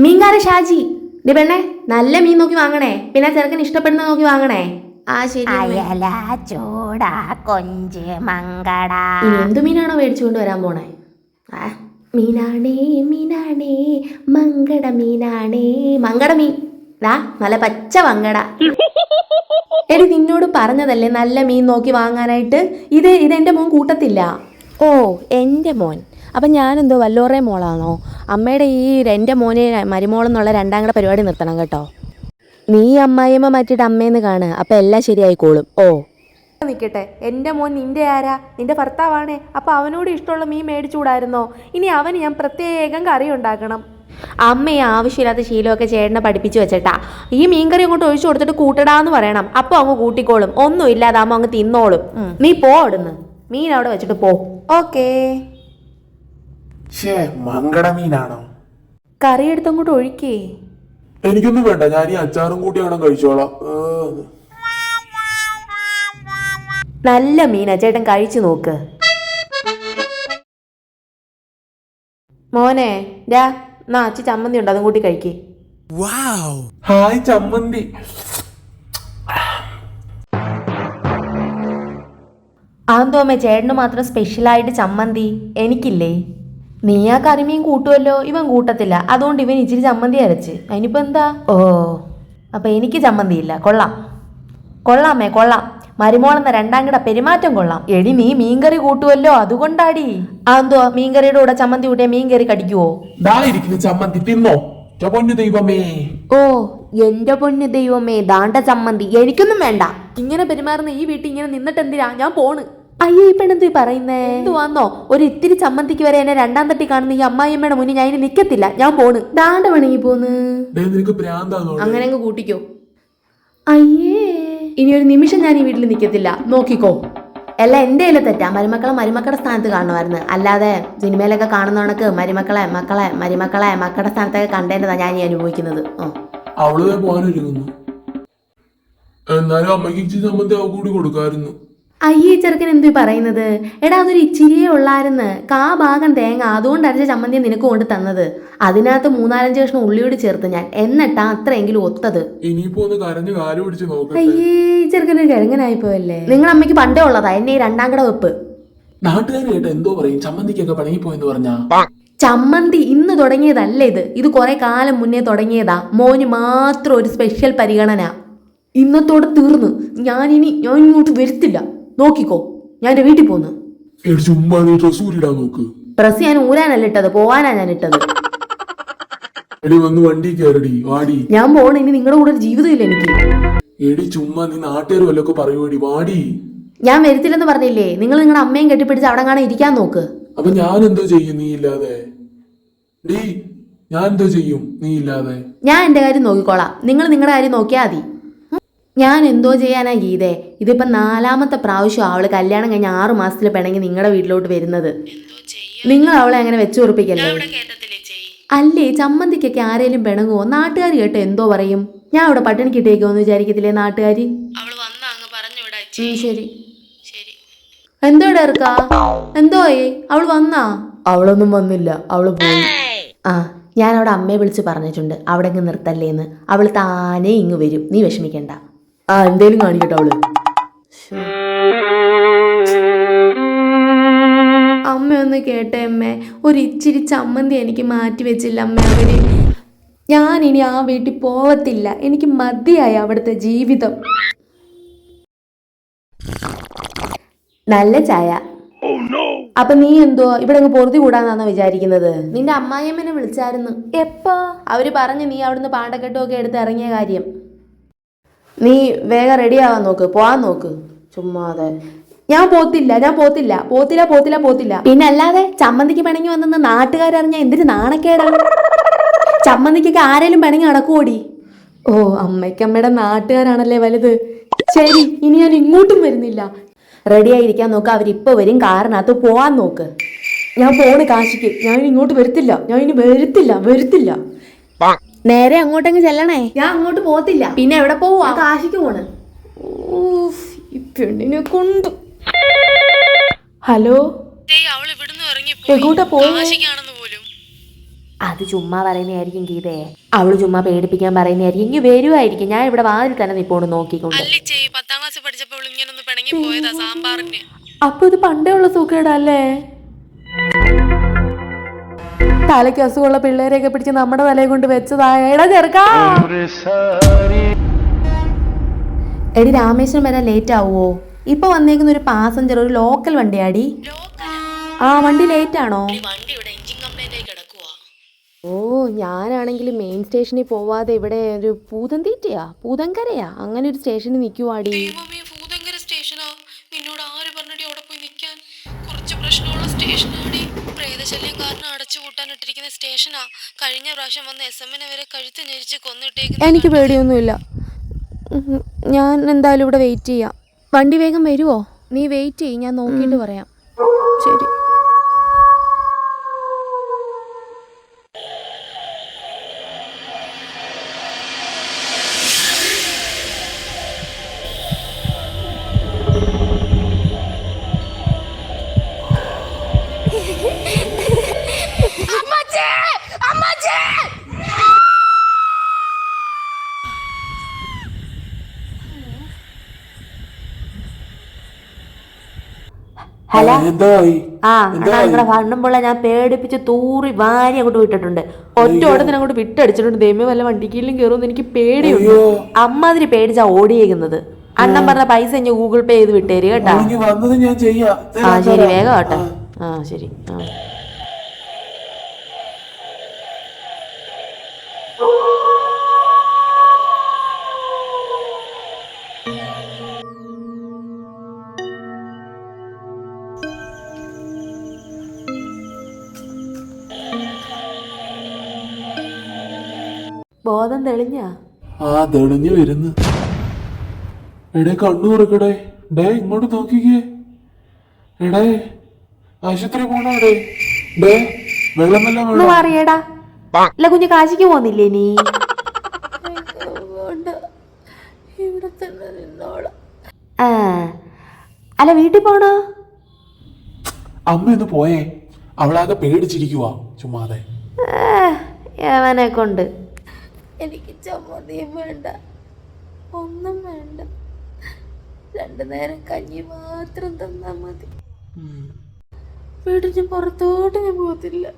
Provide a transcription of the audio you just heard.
മീൻകാര ഷാജി ദേ പെണ്ണേ നല്ല മീൻ നോക്കി വാങ്ങണേ. പിന്നെ ചെറുക്കൻ ഇഷ്ടപ്പെടുന്ന നോക്കി വാങ്ങണേ. ആ ശരി. അയല ചൂട കൊഞ്ച് മങ്കട. ഇനി എന്ത് മീനാണോ മേടിച്ചുകൊണ്ട് വരാൻ പോണേ? ആ, മീനാണേ മീനാണേ മങ്കട മീനാണേ. മങ്കട മീൻ. ദാ നല്ല പച്ച മങ്കട. എടി നിന്നോട് പറഞ്ഞതല്ലേ നല്ല മീൻ നോക്കി വാങ്ങാനായിട്ട്? ഇത് ഇതെന്റെ മോൻ കൂട്ടത്തില്ല. ഓ എന്റെ മോൻ. അപ്പം ഞാനെന്തോ വല്ലോറേ മോളാണോ? അമ്മയുടെ ഈ എന്റെ മോനെ മരുമോളെന്നുള്ള രണ്ടാം കൂടെ പരിപാടി നിർത്തണം കേട്ടോ. നീ അമ്മായിയമ്മ മാറ്റിയിട്ട് അമ്മയെന്ന് കാണ്. അപ്പം എല്ലാം ശരിയായിക്കോളും. ഓ. നിൽക്കട്ടെ എന്റെ മോൻ നിന്റെ ആരാ? നിന്റെ ഭർത്താവാണേ. അപ്പോൾ അവനോട് ഇഷ്ടമുള്ള മീൻ മേടിച്ചുകൂടായിരുന്നോ? ഇനി അവന് ഞാൻ പ്രത്യേകം കറി ഉണ്ടാക്കണം. അമ്മ ഈ ആവശ്യമില്ലാത്ത ശീലമൊക്കെ ചേട്ടനെ പഠിപ്പിച്ചു വെച്ചിട്ടാ. ഈ മീൻകറി അങ്ങോട്ട് ഒഴിച്ചു കൊടുത്തിട്ട് കൂട്ടടാന്ന് പറയണം. അപ്പോൾ അങ്ങ് കൂട്ടിക്കോളും. ഒന്നും ഇല്ലാതെ അമ്മ അങ്ങ് തിന്നോളും. നീ പോ അവിടുന്ന്. മീൻ അവിടെ വെച്ചിട്ട് പോ. ഓക്കേ. ഷേ മങ്കട മീനാണോ കറി എടുത്തങ്ങോട്ട് ഒഴിക്കേ. എനിക്കൊന്നും വേണ്ട ഞാൻ ഈ അച്ചാറും കൂട്ടി വേണം കഴിച്ചോളാം. ഏ, നല്ല മീനാ ചേട്ടൻ കഴിച്ചു നോക്ക്. മോനെ രാ എന്നാ അച്ഛ ചമ്മന്തി ഉണ്ട് അതും കൂട്ടി കഴിക്കേ. ഹായ് ചമ്മന്തി. ആന്തോമേ ചേട്ടന് മാത്രം സ്പെഷ്യലായിട്ട് ചമ്മന്തി എനിക്കില്ലേ? നീ ആ കറിമീൻ കൂട്ടുമല്ലോ ഇവൻ കൂട്ടത്തില്ല. അതുകൊണ്ട് ഇവൻ ഇച്ചിരി ചമ്മന്തി അരച്ച്. അതിനിപ്പോ എന്താ? ഓ. അപ്പൊ എനിക്ക് ചമ്മന്തിയില്ല. കൊള്ളാം. കൊള്ളാമേ കൊള്ളാം. മരുമോളെന്ന രണ്ടാം കിട പെരുമാറ്റം കൊള്ളാം. എടി നീ മീൻകറി കൂട്ടുമല്ലോ അതുകൊണ്ടാടി. ആന്തോ മീൻകറിയുടെ കൂടെ ചമ്മന്തി കൂട്ടിയ മീൻകറി കടിക്കുവോ? ചമ്മന്തി. തിന്നോ. പൊന്നു ദൈവമേ. ഓ എന്റെ പൊന്നു ദൈവമേ. ദാണ്ട ചമ്മന്തി. എനിക്കൊന്നും വേണ്ട. ഇങ്ങനെ പെരുമാറുന്ന ഈ വീട്ടിൽ ഇങ്ങനെ നിന്നിട്ട് എന്തിനാ ഞാൻ പോണ്. അയ്യോ ഈ പെണ്ണെന്തു പറയുന്നേ? എന്തുവാന്നോ? ഒരു ഇത്തിരി ചമ്മന്തിക്ക് വരെ എന്നെ രണ്ടാം തട്ടി കാണുന്ന ഈ അമ്മായിയമ്മയുടെ മുന്നിൽ ഞാൻ ഇനി നിക്കത്തില്ല. ഞാൻ പോണ്. ദാണ്ട വേണമെങ്കിൽ പോന്ന്. ദേ നിനക്ക് ഭ്രാന്താന്നോ അങ്ങനെ അങ്ങ് കൂട്ടിക്കോ. അയ്യേ. ഇനി ഒരു നിമിഷം ഞാൻ ഈ വീട്ടിൽ നിക്കത്തില്ല. നോക്കിക്കോ. അല്ല എന്റെ കയ്യിലെ തെറ്റാ. മരുമക്കളെ മരുമക്കളുടെ സ്ഥാനത്ത് കാണുമായിരുന്നു അല്ലാതെ സിനിമയിലൊക്കെ കാണുന്ന കണക്ക് മരുമക്കളെ മക്കളെ മരുമക്കളെ മക്കളുടെ സ്ഥാനത്തൊക്കെ കണ്ടേണ്ടതാ ഞാൻ ഈ അനുഭവിക്കുന്നത്. ഓ അവൾ പോകാനൊരുങ്ങുന്നു. എന്നാലും അമ്മയ്ക്ക് ഇച്ചിരി ചമ്മന്തി അവ കൂടി കൊടുക്കായിരുന്നു അയ്യേ ചെറുക്കൻ എന്തു പറയുന്നത്? എടാ അതൊരു ഇച്ചിരിയേ ഉള്ളായിരുന്നു. കാ ഭാഗം തേങ്ങ അതുകൊണ്ട് അരച്ച ചമ്മന്തി നിനക്ക് കൊണ്ട് തന്നത്. അതിനകത്ത് മൂന്നാലഞ്ച് കഷ്ണം ഉള്ളിയോട് ചേർത്ത് ഞാൻ. എന്നിട്ടാ അത്രയെങ്കിലും ഒത്തത്. ഇനിയിപ്പോ ഒന്ന് കരഞ്ഞ് കാൽ പിടിച്ച് അയ്യേ ചെറുക്കൻ ചെറുക്കനൊരു കിഴങ്ങനായി പോയല്ലേ? നിങ്ങൾ അമ്മയ്ക്ക് പണ്ടേ ഉള്ളതാ. എന്നെ ഈ രണ്ടാം കട വെപ്പ്. നാട്ടുകാർ കേട്ട് എന്തോ പറയും. ചമ്മന്തിക്കൊക്കെ പണങ്ങിപ്പോയെന്ന് പറഞ്ഞാ. ചമ്മന്തി ഇന്ന് തുടങ്ങിയതല്ല ഇത്? ഇത് കുറെ കാലം മുന്നേ തുടങ്ങിയതാ. മോന് മാത്രം ഒരു സ്പെഷ്യൽ പരിഗണന. ഇന്നത്തോടെ തീർന്നു. ഞാനിനി ഞാൻ ഇങ്ങോട്ട് വരുത്തില്ല. നോക്കിക്കോ ഞാൻ എന്റെ വീട്ടിൽ പോന്ന്. ചുമ്മാ നീ ഡ്രസ് ഊരിടാൻ നോക്ക്. ഡ്രസ് ഞാൻ ഊരാനല്ല ഇട്ടത് പോവാനാ ഞാൻ ഇട്ടത്. എടി വന്ന് വണ്ടി കയറടി വാടി. ഞാൻ പോണ ഇനി നിങ്ങളുടെ കൂടെ ഒരു ജീവിതമില്ല എനിക്ക്. എടി ചുമ്മാ നീ നാട്ടുകാർ വല്ലൊക്കെ പറയുവേടി വാടി. ഞാൻ വരത്തില്ലെന്ന് പറഞ്ഞില്ലേ നിങ്ങൾ നിങ്ങളുടെ അമ്മയും കെട്ടിപ്പിടിച്ച് അവിടെ കാണാൻ ഇരിക്കാൻ നോക്ക്. അപ്പൊ ഞാൻ എന്തോ ചെയ്യും നീ ഇല്ലാതെ? ഡീ ഞാൻ എന്തോ ചെയ്യും നീ ഇല്ലാതെ? ഞാൻ എന്റെ കാര്യം നോക്കിക്കോളാം നിങ്ങൾ നിങ്ങളുടെ കാര്യം നോക്കിയാൽ മതി. ഞാൻ എന്തോ ചെയ്യാനാ ഗീതേ? ഇതിപ്പം നാലാമത്തെ പ്രാവശ്യം അവൾ കല്യാണം കഴിഞ്ഞ ആറു മാസത്തിൽ പിണങ്ങി നിങ്ങളുടെ വീട്ടിലോട്ട് വരുന്നത്. നിങ്ങൾ അവളെ അങ്ങനെ വെച്ചു ഉറപ്പിക്കല്ലേ? അല്ലേ ചമ്മന്തിക്കൊക്കെ ആരേലും പിണങ്ങുമോ നാട്ടുകാർ കേട്ടോ എന്തോ പറയും. ഞാൻ അവിടെ പട്ടിണി കിട്ടിയേക്കോന്ന് വിചാരിക്കത്തില്ലേ നാട്ടുകാർ ശരി. എന്തോ ഇറക്ക എന്തോയേ അവൾ വന്നാ? അവളൊന്നും വന്നില്ല. അവൾ പോയി. ആ ഞാൻ അവിടെ അമ്മയെ വിളിച്ച് പറഞ്ഞിട്ടുണ്ട്. അവിടെ ഇങ്ങ് നിർത്തല്ലേന്ന്. അവൾ താനേ ഇങ്ങ് വരും. നീ വിഷമിക്കണ്ട. ആ എന്തേലും കാണിക്കട്ടെ അവൾ. അമ്മ ഒന്ന് കേട്ടെ അമ്മ. ഒരു ഇച്ചിരി ചമ്മന്തി എനിക്ക് മാറ്റി വെച്ചില്ല അമ്മ. അവർ ഞാൻ ഇനി ആ വീട്ടിൽ പോവത്തില്ല. എനിക്ക് മതിയായി അവിടുത്തെ ജീവിതം. നല്ല ചായ. അപ്പൊ നീ എന്തോ ഇവിടെ അങ്ങ് പൊറുതി കൂടാന്നാണോ വിചാരിക്കുന്നത്? നിന്റെ അമ്മായിയമ്മനെ വിളിച്ചായിരുന്നു. എപ്പോ? അവർ പറഞ്ഞു നീ അവിടുന്ന് പാണ്ടക്കെട്ടുമൊക്കെ എടുത്ത് ഇറങ്ങിയ കാര്യം. നീ വേഗം റെഡി ആവാൻ നോക്ക് പോവാൻ നോക്ക്. ചുമ്മാതെ. ഞാൻ പോത്തില്ല ഞാൻ പോത്തില്ല. പോത്തില്ല പോത്തില്ല പോത്തില്ല. പിന്നെ അല്ലാതെ ചമ്മന്തിക്ക് പിണങ്ങി വന്നെന്ന് നാട്ടുകാരറിഞ്ഞ എന്തിന് നാണക്കേടാ? ചമ്മന്തിക്കൊക്കെ ആരേലും പിണങ്ങി നടക്കുവോടി? ഓ അമ്മയ്ക്കമ്മയുടെ നാട്ടുകാരാണല്ലേ വലുത്. ശരി ഇനി ഞാൻ ഇങ്ങോട്ടും വരുന്നില്ല. റെഡി ആയിരിക്കാൻ നോക്ക് അവരിപ്പോ വരും. കാറിനകത്ത് പോവാൻ നോക്ക്. ഞാൻ പോണ് കാശിക്ക്. ഞാൻ ഇനി ഇങ്ങോട്ട് വരത്തില്ല. ഞാൻ ഇനി വരത്തില്ല വരത്തില്ല. നേരെ അങ്ങോട്ടങ്ങ് ചെല്ലണേ. ഞാൻ അങ്ങോട്ട് പോകത്തില്ല. പിന്നെ എവിടെ പോവാ? കാശിക്ക് പോണ്. ഈ പെണ്ണിനെ കൊണ്ട്. ഹലോ? ദേ, അവൾ ഇവിടുന്ന് ഇറങ്ങി എങ്ങോട്ടാ പോയെ? പോലും. അത് ചുമ്മാ പറയുന്നതായിരിക്കും ഗീതേ. അവൾ ചുമ്മാ പേടിപ്പിക്കാൻ പറയുന്നതായിരിക്കും. ഇങ്ങനെ വരുമായിരിക്കും ഞാൻ ഇവിടെ വാതിൽ തന്നെ നിപ്പോണ്ട് നോക്കിക്കൊണ്ട്. അല്ലിച്ചേ പത്താം ക്ലാസ് പഠിച്ചപ്പോൾ ഇങ്ങനെ ഒന്ന് പിണങ്ങി പോയതാ സാമ്പാറിന്. അപ്പൊ ഇത് പണ്ടേ ഉള്ള സുഖേടല്ലേ? തലയ്ക്ക് അസുഖമുള്ള പിള്ളേരെയൊക്കെ പിടിച്ച് നമ്മുടെ തലയെ കൊണ്ട് വെച്ചതാ. എടാ ചെറുക്കാ. എടി രാമേശ്വരം വരാൻ ലേറ്റ് ആവുമോ ഇപ്പൊ വന്നേക്കുന്ന ഒരു പാസഞ്ചർ ഒരു ലോക്കൽ വണ്ടിയാടി. ആ വണ്ടി ലേറ്റ് ആണോ? ഓ ഞാനാണെങ്കിൽ മെയിൻ സ്റ്റേഷനിൽ പോവാതെ ഇവിടെ ഒരു പൂതന്തീറ്റയാ പൂതങ്കരയാ അങ്ങനെ ഒരു സ്റ്റേഷനിൽ നിൽക്കുവാടി കാരണം അടച്ചു കൂട്ടാനിട്ടിരിക്കുന്ന സ്റ്റേഷനാ. കഴിഞ്ഞ പ്രാവശ്യം വന്ന എസ് എമ്മിനെ വരെ കഴുത്ത് ഞെരിച്ച് കൊന്നിട്ടേക്ക് എനിക്ക് പേടിയൊന്നുമില്ല. ഞാൻ എന്തായാലും ഇവിടെ വെയിറ്റ് ചെയ്യാം. വണ്ടി വേഗം വരുമോ നീ വെയിറ്റ് ചെയ്യ് ഞാൻ നോക്കിയിട്ട് പറയാം. ശരി. ഹലോ. ആ ഞാൻ പേടിപ്പിച്ച് തൂറി വാരി അങ്ങോട്ട് വിട്ടിട്ടുണ്ട്. ഒറ്റ ഓടത്തിന് അങ്ങോട്ട് വിട്ടടിച്ചിട്ടുണ്ട്. ദൈവം വല്ല വണ്ടിക്കീലും കയറുമെന്ന് എനിക്ക് പേടിയുണ്ട്. അമ്മാതിരി പേടിച്ചാ ഓടിയേക്കുന്നത്. അണ്ണൻ പറഞ്ഞ പൈസ ഞാൻ ഗൂഗിൾ പേ ചെയ്ത് വിട്ടേര് കേട്ടാ. ആ ശരി വേഗം കേട്ടാ. ആ ശരി ആ. ബോധം തെളിഞ്ഞ? ആ തെളിഞ്ഞു വരുന്നു. എടേ കണ്ണു തുറക്കടേ. ഡേ ഇങ്ങോട്ട് നോക്കിക്കേ. എടേ ആശുപത്രി പോണോടേ. ഡേ വെള്ളം ഒന്ന് മാറിയേടാ. അല്ല കുഞ്ഞു കാശിക്ക് പോന്നില്ലേ നീ ഇവിടെ തന്നെ നിന്നോളാം ആ. അല്ല വീട്ടിൽ പോണോ? അമ്മ ഒന്ന് പോയേ. അവളാകെ പേടിച്ചിരിക്കുവാ ചുമ്മാതെ. യവനെ കൊണ്ട്. എനിക്ക് ചമ്മതിയും വേണ്ട. ഒന്നും വേണ്ട. രണ്ടു നേരം കഞ്ഞി മാത്രം തന്നാ മതി. വീടിന് പുറത്തോട്ട് ഞാൻ പോകത്തില്ല.